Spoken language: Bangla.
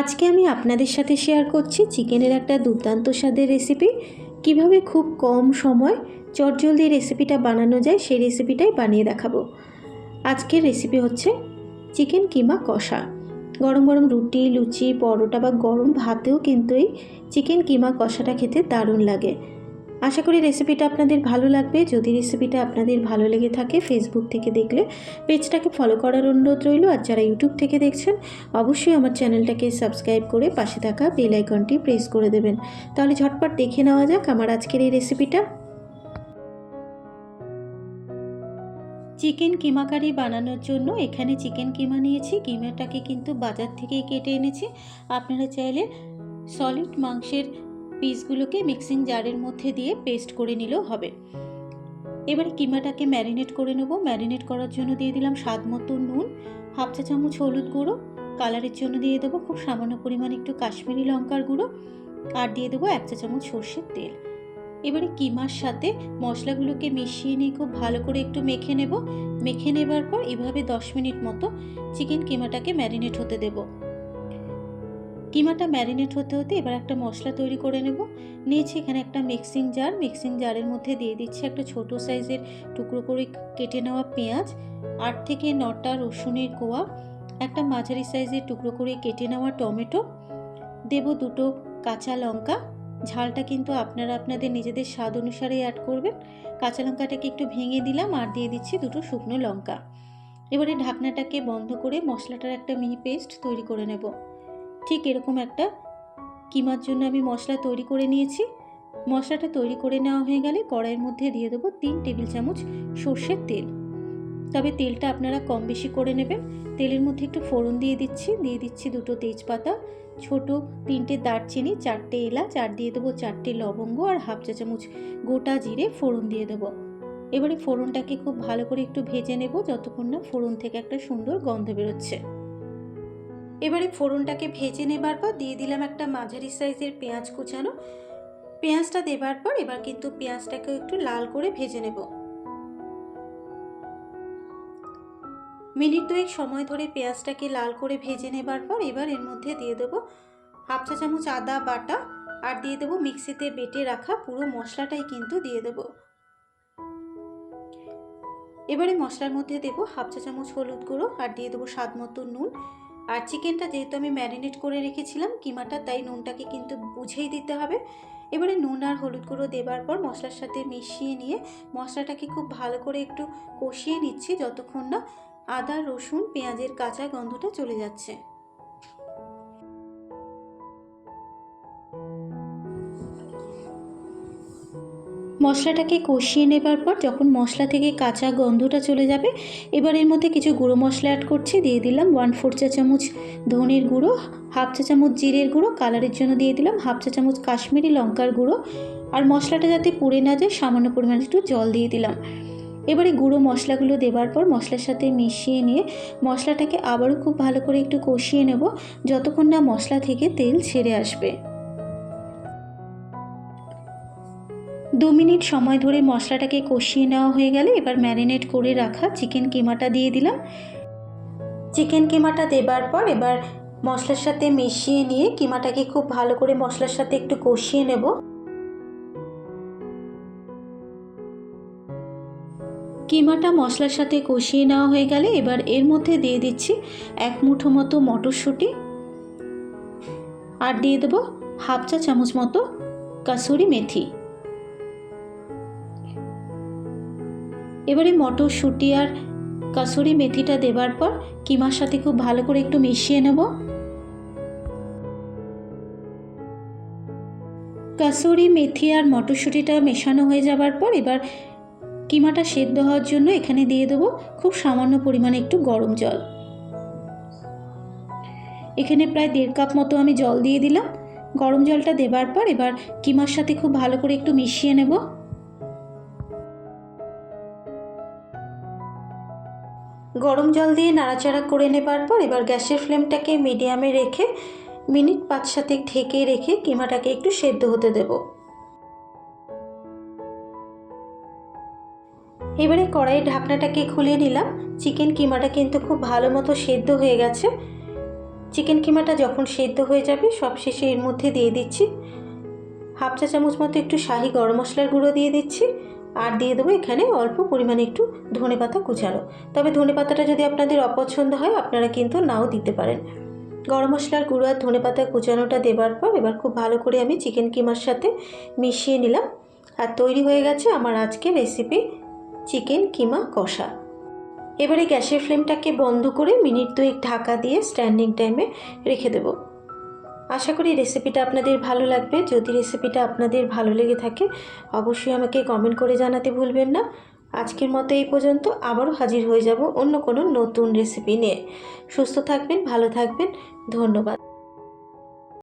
আজকে আমি আপনাদের সাথে শেয়ার করছি চিকেনের একটা দুর্দান্ত স্বাদের রেসিপি কীভাবে খুব কম সময় চটজলদি রেসিপিটা বানানো যায় সেই রেসিপিটাই বানিয়ে দেখাবো। আজকের রেসিপি হচ্ছে চিকেন কিমা কষা। গরম গরম রুটি, লুচি, পরোটা বা গরম ভাতেও কিন্তু এই চিকেন কিমা কষাটা খেতে দারুণ লাগে। আশা করি রেসিপিটা আপনাদের ভালো লাগবে। যদি রেসিপিটা আপনাদের ভালো লেগে থাকে ফেসবুক থেকে দেখলে পেজটাকে ফলো করার অনুরোধ রইল। আর যারা ইউটিউব থেকে দেখছেন, অবশ্যই আমার চ্যানেলটাকে সাবস্ক্রাইব করে পাশে থাকা বেল আইকনটি প্রেস করে দেবেন। তাহলে ঝটপট দেখে নেওয়া যাক আমার আজকের এই রেসিপিটা চিকেন কিমা কারি বানানোর জন্য এখানে চিকেন কিমা নিয়েছি। কিমাটাকে কিন্তু বাজার থেকেই কেটে এনেছি। আপনারা চাইলে সলিড মাংসের পিসগুলোকে মিক্সিং জারের মধ্যে দিয়ে পেস্ট করে নিলেও হবে। এবারে কিমাটাকে ম্যারিনেট করে নেব। ম্যারিনেট করার জন্য দিয়ে দিলাম স্বাদ মতো নুন, হাফ চা চামচ হলুদ গুঁড়ো, কালারের জন্য দিয়ে দেবো খুব সামান্য পরিমাণ একটু কাশ্মীরি লঙ্কার গুঁড়ো আর দিয়ে দেবো এক চা চামচ সর্ষের তেল। এবারে কিমার সাথে মশলাগুলোকে মিশিয়ে নিয়ে খুব ভালো করে একটু মেখে নেব। মেখে নেবার পর এভাবে দশ মিনিট মতো চিকেন কিমাটাকে ম্যারিনেট হতে দেবো। কিমাটা ম্যারিনেট হতে হতে এবার একটা মশলা তৈরি করে নেব। নিয়েছি এখানে একটা মিক্সিং জার। মিক্সিং জারের মধ্যে দিয়ে দিচ্ছি একটা ছোট সাইজের টুকরো করে কেটে নেওয়া পেঁয়াজ, আট থেকে নটা রসুনের কোয়া, একটা মাঝারি সাইজের টুকরো করে কেটে নেওয়া টমেটো। দেব দুটো কাঁচা লঙ্কা। ঝালটা কিন্তু আপনারা আপনাদের নিজেদের স্বাদ অনুসারে অ্যাড করবেন। কাঁচা লঙ্কাটাকে একটু ভেঙে দিলাম আর দিয়ে দিচ্ছি দুটো শুকনো লঙ্কা। এবারে ঢাকনাটাকে বন্ধ করে মশলাটার একটা মিহি পেস্ট তৈরি করে নেব। ঠিক এরকম একটা কিমার জন্য আমি মশলা তৈরি করে নিয়েছি। মশলাটা তৈরি করে নেওয়া হয়ে গেলে কড়াইয়ের মধ্যে দিয়ে দেবো তিন টেবিল চামচ সর্ষের তেল। তবে তেলটা আপনারা কম বেশি করে নেবেন। তেলের মধ্যে একটু ফোড়ন দিয়ে দিচ্ছি। দিয়ে দিচ্ছি দুটো তেজপাতা, ছোট তিনটে দারচিনি, চারটে এলাচ, আর দিয়ে দেবো চারটে লবঙ্গ আর হাফ চা চামচ গোটা জিরে ফোড়ন দিয়ে দেবো। এবারে ফোড়নটাকে খুব ভালো করে একটু ভেজে নেব, যতক্ষণ না ফোড়ন থেকে একটা সুন্দর গন্ধ বেরোচ্ছে। এবারে ফোড়নটাকে ভেজে নেবার পর দিয়ে দিলাম একটা মাঝারি সাইজের পেঁয়াজ কুচানো। পেঁয়াজটা দেবার পর এবার কিন্তু পেঁয়াজটাকেও একটু লাল করে ভেজে নেব। মিনিট দুয়েক সময় ধরে পেঁয়াজটাকে লাল করে ভেজে নেবার পর এবার এর মধ্যে দিয়ে দেবো হাফ চা চামচ আদা বাটা আর দিয়ে দেবো মিক্সিতে বেটে রাখা পুরো মশলাটাই কিন্তু দিয়ে দেবো। এবারে মশলার মধ্যে দেবো হাফ চা চামচ হলুদ গুঁড়ো আর দিয়ে দেবো স্বাদ মতো নুন। আর চিকেনটা যেহেতু আমি ম্যারিনেট করে রেখেছিলাম, কিমাটা, তাই নুনটাকে কিন্তু বুঝেই দিতে হবে। এবারে নুন আর হলুদ গুঁড়ো দেবার পর মশলার সাথে মিশিয়ে নিয়ে মশলাটাকে খুব ভালো করে একটু কষিয়ে নিচ্ছি, যতক্ষণ না আদা, রসুন, পেঁয়াজের কাঁচা গন্ধটা চলে যাচ্ছে। মশলাটাকে কষিয়ে নেবার পর যখন মশলা থেকে কাঁচা গন্ধটা চলে যাবে, এবার এর মধ্যে কিছু গুঁড়ো মশলা অ্যাড করছি, দিয়ে দিলাম ওয়ান ফোর চা চামচ ধনের গুঁড়ো হাফ চা চামচ জিরের গুঁড়ো কালারের জন্য দিয়ে দিলাম হাফ চা চামচ কাশ্মীরি লঙ্কার গুঁড়ো, আর মশলাটা যাতে পুড়ে না যায় সামান্য পরিমাণে একটু জল দিয়ে দিলাম। এবারে গুঁড়ো মশলাগুলো দেবার পর মশলার সাথে মিশিয়ে নিয়ে মশলাটাকে আবারও খুব ভালো করে একটু কষিয়ে নেব, যতক্ষণ না মশলা থেকে তেল ছেড়ে আসবে। দু মিনিট সময় ধরে মশলাটাকে কষিয়ে নেওয়া হয়ে গেলে এবার ম্যারিনেট করে রাখা চিকেন কিমাটা দিয়ে দিলাম। চিকেন কিমাটা দেবার পর এবার মশলার সাথে মিশিয়ে নিয়ে কিমাটাকে খুব ভালো করে মশলার সাথে একটু কষিয়ে নেব। কিমাটা মশলার সাথে কষিয়ে নেওয়া হয়ে গেলে এবার এর মধ্যে দিয়ে দিচ্ছি এক মুঠো মতো মটরশুঁটি। আর দিয়ে দেবো হাফ চা চামচ মতো কাসুরি মেথি। এবারে মটরশুঁটি আর কাসুরি মেথিটা দেবার পর কিমার সাথে খুব ভালো করে একটু মিশিয়ে নেব। কাসুরি মেথি আর মটরশুঁটিটা মেশানো হয়ে যাবার পর এবার কিমাটা সেদ্ধ হওয়ার জন্য এখানে দিয়ে দেবো খুব সামান্য পরিমাণে একটু গরম জল। এখানে প্রায় দেড় কাপ মতো আমি জল দিয়ে দিলাম। গরম জলটা দেবার পর এবার কিমার সাথে খুব ভালো করে একটু মিশিয়ে নেব। গরম জল দিয়ে নাড়াচাড়া করে নেবার পর এবার গ্যাসের ফ্লেমটাকে মিডিয়ামে রেখে মিনিট পাঁচ সাথে ঢেকে রেখে কিমাটাকে একটু সেদ্ধ হতে দেব। এবারে কড়াইয়ের ঢাকনাটাকে খুলে নিলাম। চিকেন কিমাটা কিন্তু খুব ভালো মতো সেদ্ধ হয়ে গেছে। চিকেন কিমাটা যখন সেদ্ধ হয়ে যাবে সব শেষে এর মধ্যে দিয়ে দিচ্ছি হাফ চা চামচ মতো একটু শাহি গরম মশলার গুঁড়ো দিয়ে দিচ্ছি। আর দিয়ে দেবো এখানে অল্প পরিমাণে একটু ধনে পাতা কুচানো। তবে ধনে পাতাটা যদি আপনাদের অপছন্দ হয়, আপনারা কিন্তু নাও দিতে পারেন। গরম মশলার গুঁড়ো আর ধনে পাতা কুচানোটা দেবার পর এবার খুব ভালো করে আমি চিকেন কিমার সাথে মিশিয়ে নিলাম। আর তৈরি হয়ে গেছে আমার আজকে রেসিপি চিকেন কিমা কষা। এবারে গ্যাসের ফ্লেমটাকে বন্ধ করে মিনিট দুয়েক ঢাকা দিয়ে স্ট্যান্ডিং টাইমে রেখে দেবো। আশা করি রেসিপিটা আপনাদের ভালো লাগবে। যদি রেসিপিটা আপনাদের ভালো লেগে থাকে, অবশ্যই আমাকে কমেন্ট করে জানাতে ভুলবেন না। আজকের মতো এই পর্যন্ত আবারও হাজির হয়ে যাব অন্য কোনো নতুন রেসিপি নিয়ে। সুস্থ থাকবেন, ভালো থাকবেন। ধন্যবাদ।